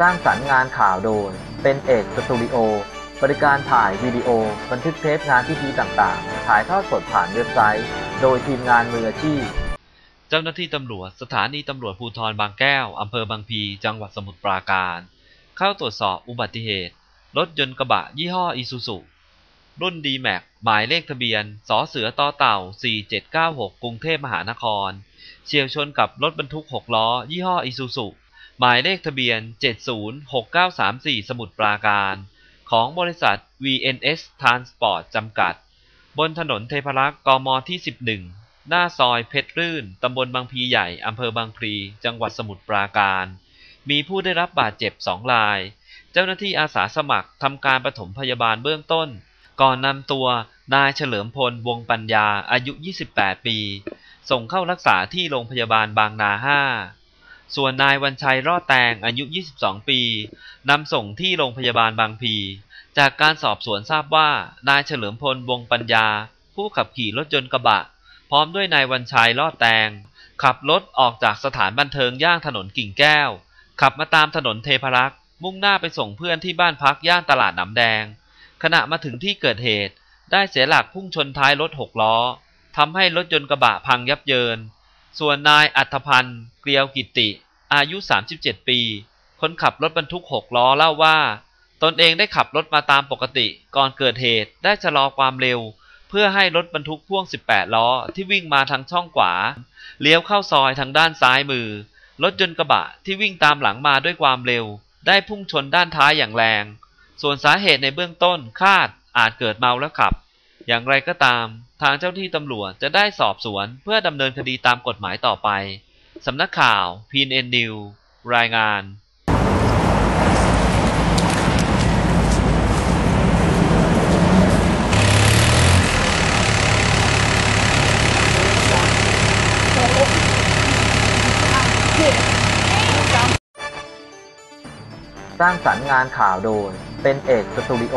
สร้างสรรค์งานข่าวโดย เป็นเอกสตูดิโอ บริการถ่ายวิดีโอ บันทึกเทปงานพิธีต่างๆ ถ่ายทอดสดผ่านเว็บไซต์ โดยทีมงานมืออาชีพ เจ้าหน้าที่ตำรวจสถานีตำรวจภูธรบางแก้ว อำเภอบางพี จังหวัดสมุทรปราการ เข้าตรวจสอบอุบัติเหตุ รถยนต์กระบะยี่ห้ออีซูซุรุ่นดีแม็กหมายเลขทะเบียนสอเสือต่อเต่า 4796 กรุงเทพมหานคร เฉียวชนกับรถบรรทุก 6 ล้อ ยี่ห้ออีซูซุ หมายเลขทะเบียน 706934 สมุทรปราการ ของบริษัท VNS Transport จำกัด บนถนนเทพรักษ์กมที่ 11 หน้าซอยเพชรรื่น ตำบลบางพีใหญ่ อำเภอบางพลี จังหวัดสมุทรปราการ มีผู้ได้รับบาดเจ็บสองราย เจ้าหน้าที่อาสาสมัครทำการปฐมพยาบาลเบื้องต้น ก่อนนำตัวนายเฉลิมพล วงปัญญา อายุ 28 ปี ส่งเข้ารักษาที่โรงพยาบาลบางนา 5 ส่วนนายวันชัยรอดแตงอายุ 22 ปีนำส่งที่โรงพยาบาลบางพี จากการสอบสวนทราบว่านายเฉลิมพลวงปัญญา ผู้ขับขี่รถยนต์กระบะ พร้อมด้วยนายวันชัยรอดแตง ขับรถออกจากสถานบันเทิงย่างถนนกิ่งแก้ว ขับมาตามถนนเทพรักษ์มุ่งหน้าไปส่งเพื่อนที่บ้านพักย่านตลาดหนำแดง ขณะมาถึงที่เกิดเหตุ ได้เสียหลักพุ่งชนท้ายรถหกล้อทำให้รถยนต์กระบะพังยับเยิน ส่วนนายอัธพันธ์เกลียวกิติ อายุ 37 ปี คนขับรถบรรทุกหกล้อเล่าว่า ตนเองได้ขับรถมาตามปกติ ก่อนเกิดเหตุได้ชะลอความเร็ว เพื่อให้รถบรรทุกพ่วง 18 ล้อ ที่วิ่งมาทางช่องขวา เลี้ยวเข้าซอยทางด้านซ้ายมือ รถยนต์กระบะที่วิ่งตามหลังมาด้วยความเร็ว ได้พุ่งชนด้านท้ายอย่างแรง ส่วนสาเหตุในเบื้องต้นคาดอาจเกิดเมาแล้วขับ อย่างไรก็ตาม ทางเจ้าที่ตำรวจจะได้สอบสวนเพื่อดำเนินคดีตามกฎหมายต่อไป สำนักข่าว PNN News รายงานสร้างสรรค์งานข่าวโดย เป็นเอกสตูดิโอ